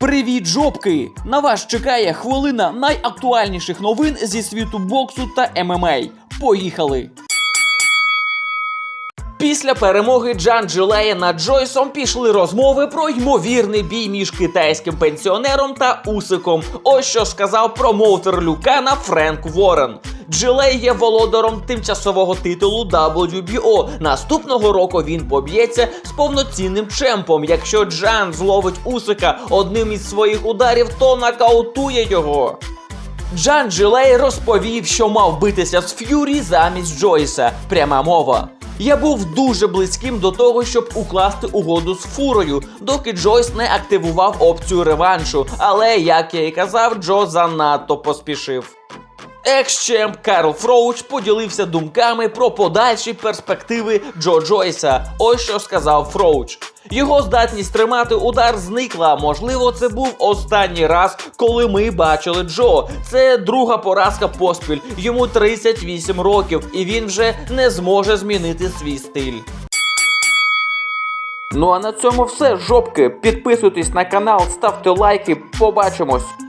Привіт, жопки! На вас чекає хвилина найактуальніших новин зі світу боксу та ММА. Поїхали! Після перемоги Джан Джилея над Джойсом пішли розмови про ймовірний бій між китайським пенсіонером та Усиком. Ось що сказав промоутер Люкана Френк Ворен. Джилей є володаром тимчасового титулу WBO. Наступного року він поб'ється з повноцінним чемпом. Якщо Джан зловить Усика одним із своїх ударів, то нокаутує його. Джан Джилей розповів, що мав битися з Ф'юрі замість Джойса. Пряма мова. Я був дуже близьким до того, щоб укласти угоду з фурою, доки Джойс не активував опцію реваншу. Але, як я і казав, Джо занадто поспішив. Екс-чемп Карл Фроуч поділився думками про подальші перспективи Джо Джойса. Ось що сказав Фроуч. Його здатність тримати удар зникла. Можливо, це був останній раз, коли ми бачили Джо. Це друга поразка поспіль. Йому 38 років, і він вже не зможе змінити свій стиль. Ну а на цьому все, жопки. Підписуйтесь на канал, ставте лайки. Побачимось.